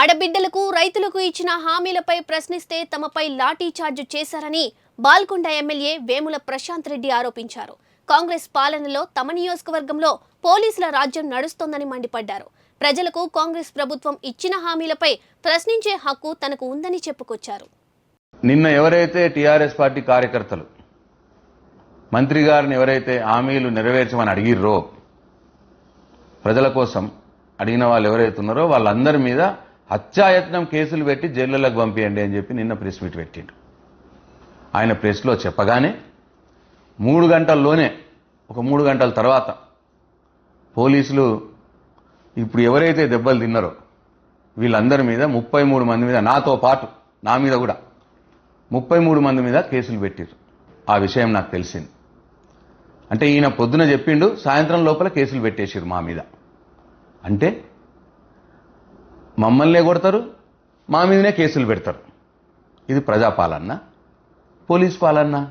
ఆడబిడ్డలకు రైతులకు ఇచ్చిన హామీలపై ప్రశ్నిస్తే తమపై లాఠీ చార్జ్ చేశారని బాల్కొండ ఎమ్మెల్యే వేముల ప్రశాంత్ రెడ్డి ఆరోపించారు. కాంగ్రెస్ పాలనలో తమ నియోజకవర్గంలో పోలీసుల రాజ్యం నడుస్తోందని మండిపడ్డారు. ప్రజలకు కాంగ్రెస్ ప్రభుత్వం ఇచ్చిన హామీలపై ప్రశ్నించే హక్కు తనకు ఉందని చెప్పుకొచ్చారు. నిన్న ఎవరైతే టీఆర్ఎస్ పార్టీ కార్యకర్తలు మంత్రి గారిని ఎవరైతే హామీలు నెరవేర్చమని అడిగిర్రో ప్రజల కోసం అడిగిన వాళ్ళు ఎవరైతే ఉన్నారో వాళ్ళందరి మీద హత్యాయత్నం కేసులు పెట్టి జైళ్ళలోకి పంపించండి అని చెప్పి నిన్న ప్రెస్ మీట్ పెట్టిండు. ఆయన ప్రెస్లో చెప్పగానే మూడు గంటల్లోనే ఒక మూడు గంటల తర్వాత పోలీసులు ఇప్పుడు ఎవరైతే దెబ్బలు తిన్నారో వీళ్ళందరి మీద ముప్పై మూడు మంది మీద నాతో పాటు నా మీద కూడా ముప్పై మూడు మంది మీద కేసులు పెట్టారు ఆ విషయం నాకు తెలిసింది. అంటే ఈయన పొద్దున చెప్పిండు సాయంత్రం లోపల కేసులు పెట్టేసారు మా మీద. అంటే మమ్మల్నే కొడతారు మా మీదనే కేసులు పెడతారు. ఇది ప్రజాపాలన పోలీస్ పాలన్నా